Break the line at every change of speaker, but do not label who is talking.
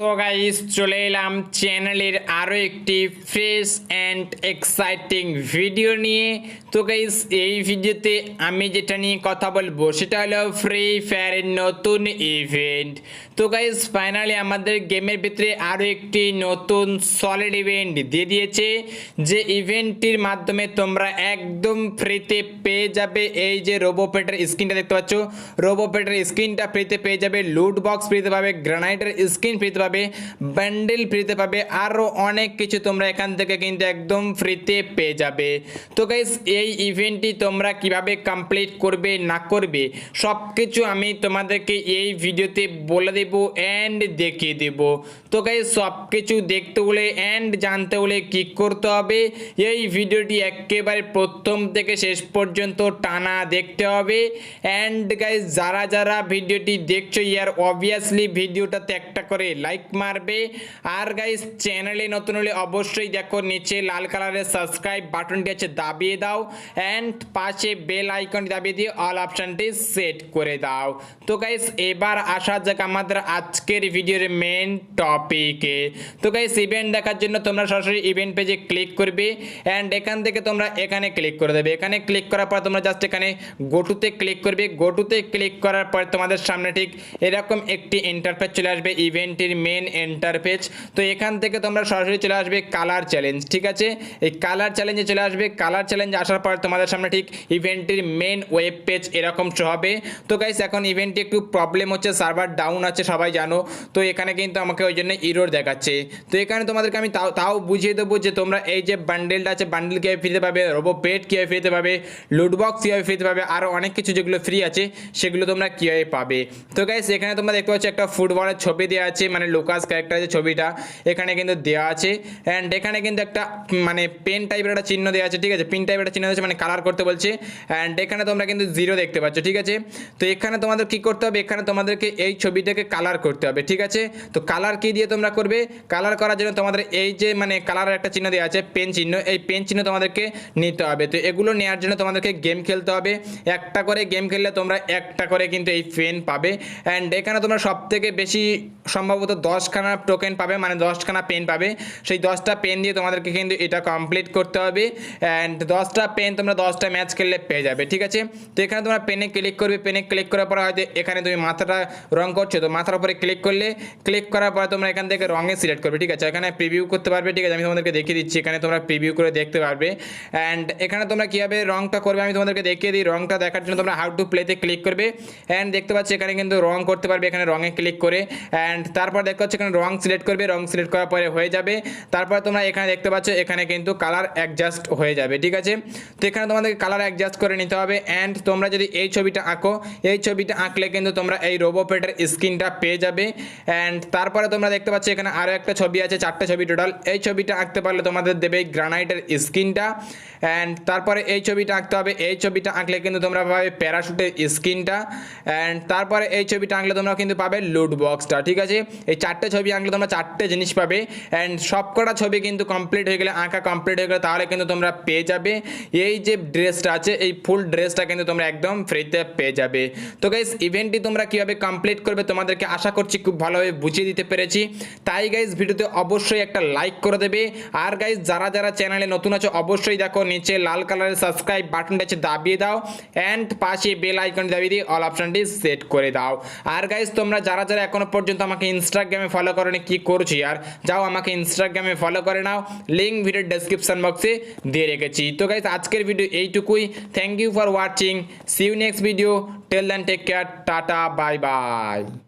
তো গাইস চলে এলাম চ্যানেলের আরও একটি ফ্রেশ অ্যান্ড এক্সাইটিং ভিডিও নিয়ে। তো গাইস এই ভিডিওতে আমি যেটা নিয়ে কথা বলব, সেটা হলো ফ্রি ফায়ারের নতুন ইভেন্ট তো গাইস ফাইনালি আমাদের গেমের ভিতরে আরও একটি নতুন সলিড ইভেন্ট দিয়ে দিয়েছে, যে ইভেন্টটির মাধ্যমে তোমরা একদম ফ্রিতে পেয়ে যাবে। এই যে রোবোপেটের স্ক্রিনটা দেখতে পাচ্ছ রোবোপেটের স্ক্রিনটা ফ্রিতে পেয়ে যাবে লুট বক্স ফ্রিতে পাবে গ্রানাইটের স্ক্রিন ফ্রিতে পাবে বান্ডেল ফ্রিতে পাবে আরও অনেক কিছু তোমরা এখান থেকে কিন্তু একদম ফ্রিতে পেয়ে যাবে। তো গাইস এই ইভেন্টটি তোমরা কীভাবে কমপ্লিট করবে, না করবে সব কিছু আমি তোমাদেরকে এই ভিডিওতে বলে দেব অ্যান্ড দেখিয়ে দেব। তো গাইস সব কিছু দেখতে হলে অ্যান্ড জানতে হলে কি করতে হবে। এই ভিডিওটি একেবারে প্রথম থেকে শেষ পর্যন্ত টানা দেখতে হবে। অ্যান্ড গাইস যারা যারা ভিডিওটি দেখছ, ইয়ার অবভিয়াসলি ভিডিওটাতে একটা করে লাইক মারবে। আর গাইস চ্যানেলে নতুন হলে অবশ্যই দেখো, নিচে লাল কালারের সাবস্ক্রাইব বাটনটি আছে, দাবিয়ে দাও। অ্যান্ড পাশে বেল আইকনটি দাবিয়ে দিয়ে অল অপশানটি সেট করে দাও। তো গাইস এবার আসা যাক আমাদের আজকের ভিডিওর মেন টপিকে তো গাইস ইভেন্ট দেখার জন্য তোমরা সরাসরি ইভেন্ট পেজে ক্লিক করবে। অ্যান্ড এখান থেকে তোমরা এখানে ক্লিক করে দেবে। এখানে ক্লিক করার পর তোমরা জাস্ট এখানে গোটুতে ক্লিক করবে। গোটুতে ক্লিক করার পর তোমাদের সামনে ঠিক এরকম একটি ইন্টারফেস চলে আসবে। ইভেন্টের মেন ইন্টারফেস তো এখান থেকে তোমরা সরাসরি চলে আসবে কালার চ্যালেঞ্জ ঠিক আছে? এই কালার চ্যালেঞ্জে চলে আসবে। কালার চ্যালেঞ্জ আসার পর তোমাদের সামনে ঠিক ইভেন্টের মেন ওয়েব পেজ এরকম হবে। তো গাইস এখন ইভেন্টে একটু প্রবলেম হচ্ছে সার্ভার ডাউন আছে, সবাই জানো। তো এখানে কিন্তু আমাকে ওই জন্য ইরোর দেখাচ্ছে। তো এখানে তোমাদেরকে আমি তাও তাও বুঝিয়ে দেবো যে তোমরা এই যে বান্ডেলটা আছে বান্ডেল কীভাবে ফ্রিতে পাবে রোবো পেট কীভাবে ফ্রিতে পাবে লুটবক্স কীভাবে ফ্রিতে পাবে আরও অনেক কিছু যেগুলো ফ্রি আছে, সেগুলো তোমরা কীভাবে পাবে। তো গাইস এখানে তোমরা দেখতে পাচ্ছ একটা ফুটবলের ছবি দেওয়া আছে মানে লোকাস ক্যারেক্টার যে ছবিটা। এখানে কিন্তু দেওয়া আছে। অ্যান্ড এখানে কিন্তু একটা মানে পেন টাইপের একটা চিহ্ন দেওয়া আছে, ঠিক আছে? পিন টাইপের একটা চিহ্ন আছে মানে কালার করতে বলছে। অ্যান্ড এখানে তোমরা কিন্তু জিরো দেখতে পাচ্ছ, ঠিক আছে? তো এখানে তোমাদের কি করতে হবে? এখানে তোমাদেরকে এই ছবিটাকে কালার করতে হবে, ঠিক আছে? তো কালার কি দিয়ে তোমরা করবে? কালার করার জন্য তোমাদের এই যে মানে কালারের একটা চিহ্ন দেওয়া আছে পেন চিহ্ন, এই পেন চিহ্ন তোমাদেরকে নিতে হবে। তো এগুলো নেওয়ার জন্য তোমাদেরকে গেম খেলতে হবে। একটা করে গেম খেললে তোমরা একটা করে কিন্তু এই পেন পাবে। অ্যান্ড এখানে তোমরা সব থেকে বেশি সম্ভবত দশখানা টোকেন পাবে মানে দশখানা পেন পাবে। সেই দশটা পেন দিয়ে তোমাদেরকে কিন্তু এটা কমপ্লিট করতে হবে। অ্যান্ড দশটা পেন তোমরা দশটা ম্যাচ খেললে পেয়ে যাবে, ঠিক আছে? তো এখানে তোমরা পেনে ক্লিক করবে। পেনে ক্লিক করার পরে হয়তো এখানে তুমি মাথাটা রং করছ। তো মাথার উপরে ক্লিক করলে ক্লিক করার পরে তোমরা এখান থেকে রঙে সিলেক্ট করবে, ঠিক আছে? এখানে প্রিভিউ করতে পারবে, ঠিক আছে? আমি তোমাদেরকে দেখিয়ে দিচ্ছি। এখানে তোমরা প্রিভিউ করে দেখতে পারবে। অ্যান্ড এখানে তোমরা কীভাবে রংটা করবে আমি তোমাদেরকে দেখিয়ে দিই। রংটা দেখার জন্য তোমরা হাউ টু প্লেতে ক্লিক করবে। অ্যান্ড দেখতে পাচ্ছি এখানে কিন্তু রং করতে পারবে, এখানে রঙে ক্লিক করে। অ্যান্ড তারপর দেখতে পাচ্ছি এখানে রং সিলেক্ট করবে। রং সিলেক্ট করার পরে হয়ে যাবে। তারপর তোমরা এখানে দেখতে পাচ্ছ, এখানে কিন্তু কালার অ্যাডজাস্ট হয়ে যাবে, ঠিক আছে? তো এখানে তোমাদেরকে কালার অ্যাডজাস্ট করে নিতে হবে। অ্যান্ড তোমরা যদি এই ছবিটা আঁকো, এই ছবিটা আঁকলে কিন্তু তোমরা এই রোবোপেটের স্ক্রিনটা পেয়ে যাবে। অ্যান্ড তারপরে তোমরা দেখতে পাচ্ছ, এখানে আরও একটা ছবি আছে, চারটে ছবি টোটাল এই ছবিটা আঁকতে পারলে তোমাদের দেবে গ্রানাইটের স্ক্রিনটা। অ্যান্ড তারপরে এই ছবিটা আঁকতে হবে। এই ছবিটা আঁকলে কিন্তু তোমরা পাবে প্যারাশুটের স্ক্রিনটা। অ্যান্ড তারপরে এই ছবিটা আঁকলে তোমরা কিন্তু পাবে লুট বক্সটা ঠিক আছে? এই চারটে ছবি আঁকলে তোমরা চারটে জিনিস পাবে। অ্যান্ড সবকটা ছবি কিন্তু কমপ্লিট হয়ে গেলে, আঁকা কমপ্লিট হয়ে গেলে, তাহলে কিন্তু তোমরা পেয়ে যাবে। এই যে ড্রেসটা আছে, এই ফুল ড্রেসটা কিন্তু তোমরা একদম ফ্রিতে পেয়ে যাবে। তো গাইস ইভেন্টটি তোমরা কীভাবে কমপ্লিট করবে তোমাদেরকে আশা করছি খুব ভালোভাবে বুঝিয়ে দিতে পেরেছি। তাই গাইস ভিডিওতে অবশ্যই একটা লাইক করে দেবে। আর গাইস যারা যারা চ্যানেলে নতুন আছে, অবশ্যই দেখো, নিচে লাল কালারের সাবস্ক্রাইব বাটনটা আছে, দাবিয়ে দাও। অ্যান্ড পাশে বেল আইকন দাবিয়ে দিয়ে অল অপশনটি সেট করে দাও। আর গাইস তোমরা যারা যারা এখনও পর্যন্ত আমাকে ইনস্টাগ্রামে ফলো করনি কি করছি আর? যাও আমাকে ইনস্টাগ্রামে ফলো করে নাও লিঙ্ক ভিডিওর ডেসক্রিপশন বক্সে দিয়ে রেখেছি। তো গাইজ আজকের ভিডিও এইটুকুই। Thank you for watching see you next video till then take care tata bye bye